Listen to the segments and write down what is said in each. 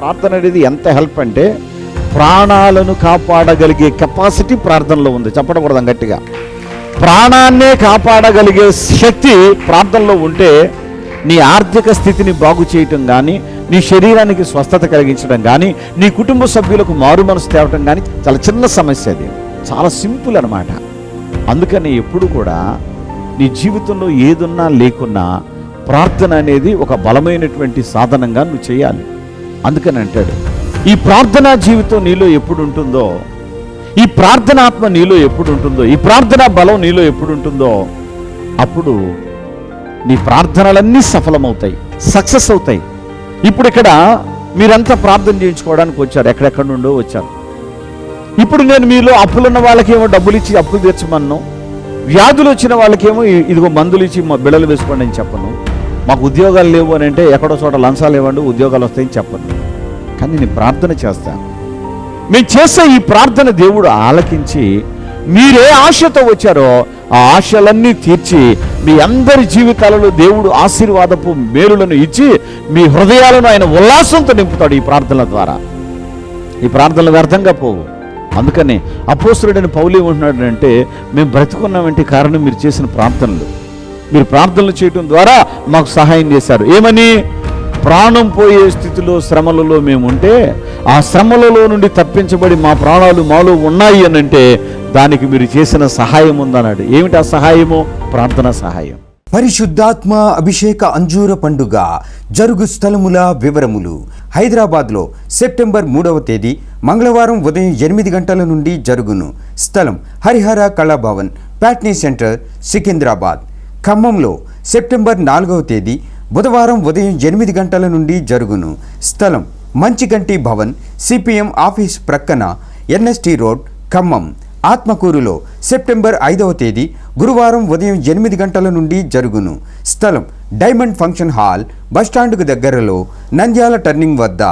ప్రార్థన అనేది ఎంత హెల్ప్ అంటే ప్రాణాలను కాపాడగలిగే కెపాసిటీ ప్రార్థనలో ఉంది. చెప్పకూడదాం గట్టిగా. ప్రాణాన్నే కాపాడగలిగే శక్తి ప్రార్థనలో ఉంటే నీ ఆర్థిక స్థితిని బాగు చేయటం కానీ నీ శరీరానికి స్వస్థత కలిగించడం కానీ నీ కుటుంబ సభ్యులకు మారు మనసు తేవటం కానీ చాలా చిన్న సమస్య అది. చాలా సింపుల్ అనమాట అందుకని ఎప్పుడు కూడా నీ జీవితంలో ఏదున్నా లేకున్నా ప్రార్థన అనేది ఒక బలమైనటువంటి సాధనంగా నువ్వు చేయాలి. అందుకని అంటాడు ఈ ప్రార్థనా జీవితం నీలో ఎప్పుడు ఉంటుందో ఈ ప్రార్థనాత్మ నీలో ఎప్పుడు ఉంటుందో ఈ ప్రార్థనా బలం నీలో ఎప్పుడు ఉంటుందో అప్పుడు నీ ప్రార్థనలన్నీ సఫలమవుతాయి సక్సెస్ అవుతాయి. ఇప్పుడు ఇక్కడ మీరంతా ప్రార్థన చేయించుకోవడానికి వచ్చారు ఎక్కడెక్కడ నుండో వచ్చారు. ఇప్పుడు నేను మీలో అప్పులున్న వాళ్ళకేమో డబ్బులు ఇచ్చి అప్పులు తీర్చమన్ను వ్యాధులు వచ్చిన వాళ్ళకేమో ఇదిగో మందులు ఇచ్చి మా బిళ్ళలు వేసుకోండి అని చెప్పను. మాకు ఉద్యోగాలు లేవు అని అంటే ఎక్కడో చోట లంచాలు ఇవ్వండి ఉద్యోగాలు వస్తాయని చెప్పండి కానీ నేను ప్రార్థన చేస్తాను. మేము చేసే ఈ ప్రార్థన దేవుడు ఆలకించి మీరే ఆశతో వచ్చారో ఆ ఆశలన్నీ తీర్చి మీ అందరి జీవితాలలో దేవుడు ఆశీర్వాదపు మేలులను ఇచ్చి మీ హృదయాలను ఆయన ఉల్లాసంతో నింపుతాడు ఈ ప్రార్థనల ద్వారా. ఈ ప్రార్థనలు వ్యర్థంగా పోవు. అందుకని అపోస్తుడైన పౌలు ఏమంటున్నాడు అంటే మేము బ్రతుకున్నామంటే కారణం మీరు చేసిన ప్రార్థనలు. మీరు ప్రార్థనలు చేయటం ద్వారా మాకు సహాయం చేశారు. ఏమని? ప్రాణం పోయే స్థితిలో శ్రమలలో మేము ఉంటే ఆ శ్రమలలో నుండి తప్పించబడి మా ప్రాణాలు మాలో ఉన్నాయి అని అంటే దానికి మీరు చేసిన సహాయం ఉందన్నాడు. ఏమిటి ఆ సహాయము? ప్రార్థన సహాయం. పరిశుద్ధాత్మ అభిషేక అంజూర పండుగ జరుగు స్థలముల వివరములు. హైదరాబాద్లో సెప్టెంబర్ మూడవ తేదీ మంగళవారం ఉదయం ఎనిమిది గంటల నుండి జరుగును. స్థలం హరిహర కళాభవన్ ప్యాట్నీ సెంటర్ సికింద్రాబాద్. ఖమ్మంలో సెప్టెంబర్ నాలుగవ తేదీ బుధవారం ఉదయం ఎనిమిది గంటల నుండి జరుగును. స్థలం మంచిగంటి భవన్ సిపిఎం ఆఫీస్ ప్రక్కన ఎన్ఎస్టీ రోడ్ ఖమ్మం. ఆత్మకూరులో సెప్టెంబర్ ఐదవ తేదీ గురువారం ఉదయం ఎనిమిది గంటల నుండి జరుగును. స్థలం డైమండ్ ఫంక్షన్ హాల్ బస్టాండ్కు దగ్గరలో నంద్యాల టర్నింగ్ వద్ద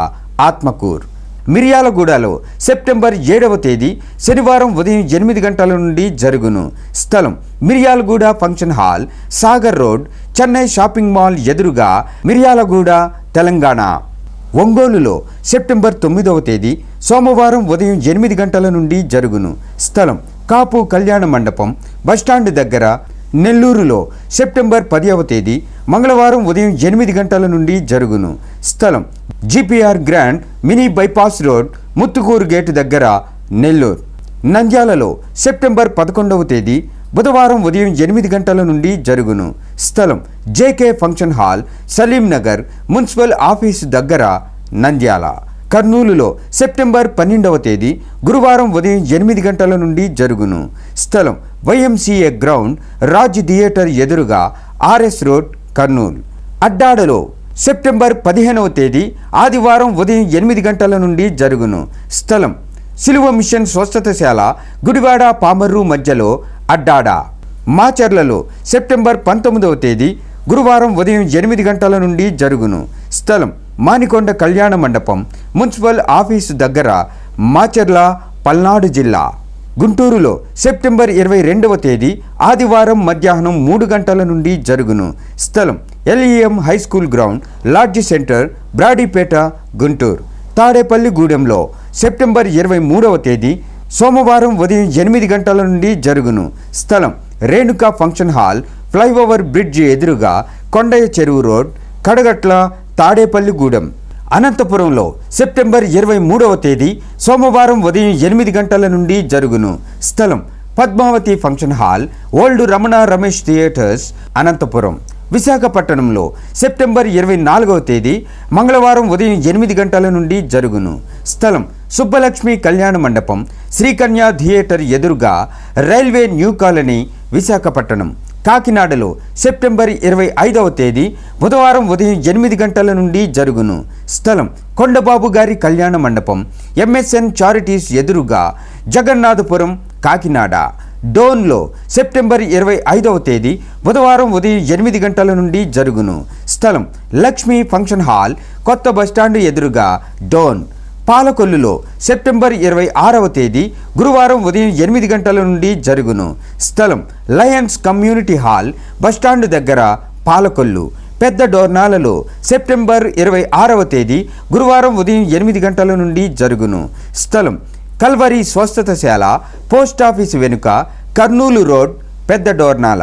ఆత్మకూర్. మిర్యాలగూడలో సెప్టెంబర్ ఏడవ తేదీ శనివారం ఉదయం ఎనిమిది గంటల నుండి జరుగును. స్థలం Miryalaguda function hall Sagar road Chennai shopping mall ఎదురుగా మిర్యాలగూడ తెలంగాణ. ఒంగోలులో సెప్టెంబర్ తొమ్మిదవ తేదీ సోమవారం ఉదయం ఎనిమిది గంటల నుండి జరుగును. స్థలం కాపు కళ్యాణ మండపం బస్టాండ్ దగ్గర నెల్లూరులో సెప్టెంబర్ పదివ తేదీ మంగళవారం ఉదయం ఎనిమిది గంటల నుండి జరుగును. స్థలం GPR grand mini bypass road Muthukur gate దగ్గర నెల్లూరు. నంద్యాలలో సెప్టెంబర్ పదకొండవ తేదీ బుధవారం ఉదయం ఎనిమిది గంటల నుండి జరుగును. స్థలం JK function hall Saleem Nagar municipal office దగ్గర నంద్యాల. కర్నూలులో సెప్టెంబర్ పన్నెండవ తేదీ గురువారం ఉదయం ఎనిమిది గంటల నుండి జరుగును. స్థలం వైఎంసీఏ గ్రౌండ్ రాజ్ థియేటర్ ఎదురుగా ఆర్ఎస్ రోడ్ కర్నూలు. అడ్డాడలో సెప్టెంబర్ పదిహేనవ తేదీ ఆదివారం ఉదయం ఎనిమిది గంటల నుండి జరుగును. స్థలం సిలువ మిషన్ స్వస్థతశాల గుడివాడ పామర్రు మధ్యలో అడ్డాడ. మాచర్లలో సెప్టెంబర్ పంతొమ్మిదవ తేదీ గురువారం ఉదయం ఎనిమిది గంటల నుండి జరుగును. స్థలం మానికొండ కళ్యాణ మండపం మున్సిపల్ ఆఫీసు దగ్గర మాచర్ల పల్నాడు జిల్లా. గుంటూరులో సెప్టెంబర్ ఇరవై రెండవ తేదీ ఆదివారం మధ్యాహ్నం మూడు గంటల నుండి జరుగును. స్థలం LEM high school ground lodge center Brodipet Guntur. తాడేపల్లిగూడెంలో September ఇరవై మూడవ తేదీ సోమవారం ఉదయం ఎనిమిది గంటల నుండి జరుగును. స్థలం Renuka function hall flyover bridge ఎదురుగా కొండయ్య చెరువు రోడ్ కడగట్ల తాడేపల్లి గూడెం. అనంతపురంలో సెప్టెంబర్ ఇరవై మూడవ తేదీ సోమవారం ఉదయం ఎనిమిది గంటల నుండి జరుగును. స్థలం Padmavathi function hall old Ramana Ramesh theatres Anantapur. విశాఖపట్నంలో సెప్టెంబర్ ఇరవై నాలుగవ తేదీ మంగళవారం ఉదయం ఎనిమిది గంటల నుండి జరుగును. స్థలం సుబ్బలక్ష్మి కళ్యాణ మండపం శ్రీకన్యా థియేటర్ ఎదురుగా రైల్వే న్యూ కాలనీ విశాఖపట్నం. కాకినాడలో సెప్టెంబర్ ఇరవై ఐదవ తేదీ బుధవారం ఉదయం ఎనిమిది గంటల నుండి జరుగును. స్థలం కొండబాబు గారి కళ్యాణ మండపం. ఎంఎస్ఎన్ చారిటీస్ ఎదురుగా జగన్నాథపురం కాకినాడ. డోన్లో సెప్టెంబర్ ఇరవై ఐదవ తేదీ బుధవారం ఉదయం ఎనిమిది గంటల నుండి జరుగును. స్థలం లక్ష్మీ ఫంక్షన్ హాల్ కొత్త బస్టాండ్ ఎదురుగా డోన్. పాలకొల్లులో సెప్టెంబర్ ఇరవై ఆరవ తేదీ గురువారం ఉదయం ఎనిమిది గంటల నుండి జరుగును. స్థలం లయన్స్ కమ్యూనిటీ హాల్ బస్టాండ్ దగ్గర పాలకొల్లు. పెద్ద డోర్నాలలో. సెప్టెంబర్ ఇరవై ఆరవ తేదీ గురువారం ఉదయం ఎనిమిది గంటల నుండి జరుగును. స్థలం కల్వరి స్వస్థతశాల పోస్ట్ వెనుక కర్నూలు రోడ్ పెద్ద డోర్నాల.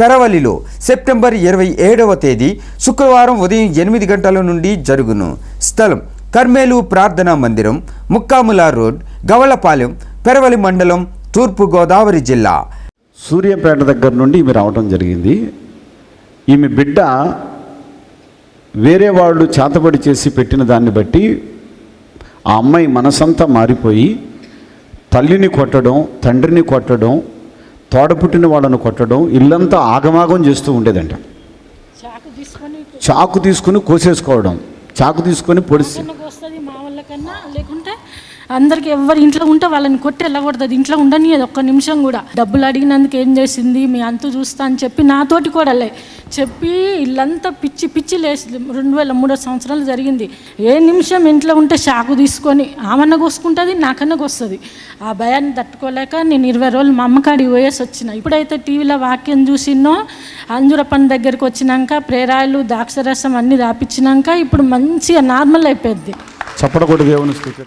పెరవలిలో సెప్టెంబర్ ఇరవై ఏడవ తేదీ శుక్రవారం ఉదయం ఎనిమిది గంటల నుండి జరుగును. స్థలం కర్మేలు ప్రార్థనా మందిరం ముక్కాముల రోడ్ గవళపాలెం పెరవలి మండలం తూర్పు గోదావరి జిల్లా. సూర్యాపేట దగ్గర నుండి ఈమె రావడం జరిగింది. ఈమె బిడ్డ వేరే వాళ్ళు చేతబడి చేసి పెట్టిన దాన్ని బట్టి ఆ అమ్మాయి మనసంతా మారిపోయి తల్లిని కొట్టడం తండ్రిని కొట్టడం తోడపుట్టిన వాళ్ళను కొట్టడం ఇల్లంతా ఆగమాగం చేస్తూ ఉండేదంట. చాకు తీసుకొని చాకు తీసుకుని కోసేసుకోవడం చాకు తీసుకొని పొడిసి అందరికి ఎవరి ఇంట్లో ఉంటే వాళ్ళని కొట్టి వెళ్ళకూడదు. ఇంట్లో ఉండని ఒక్క నిమిషం కూడా. డబ్బులు అడిగినందుకు ఏం చేసింది? మీ అంతు చూస్తా అని చెప్పి నాతోటి కూడా లే. చెప్పి ఇల్లంతా పిచ్చి పిచ్చి లేచింది. రెండు వేల మూడో సంవత్సరాలు జరిగింది. ఏ నిమిషం ఇంట్లో ఉంటే షాకు తీసుకొని ఆమెన్న కోసుకుంటుంది నాకన్నా వస్తుంది ఆ భయాన్ని తట్టుకోలేక నేను ఇరవై రోజులు మా అమ్మకాడికి పోయేసి వచ్చిన. ఇప్పుడైతే టీవీలో వాక్యం చూసినో అంజురపన్ దగ్గరికి వచ్చినాక ప్రేరాయలు ద్రాక్షరసం అన్నీ దాపించినాక ఇప్పుడు మంచిగా నార్మల్ అయిపోయింది. చప్పడగొడు దేవుని స్థుతి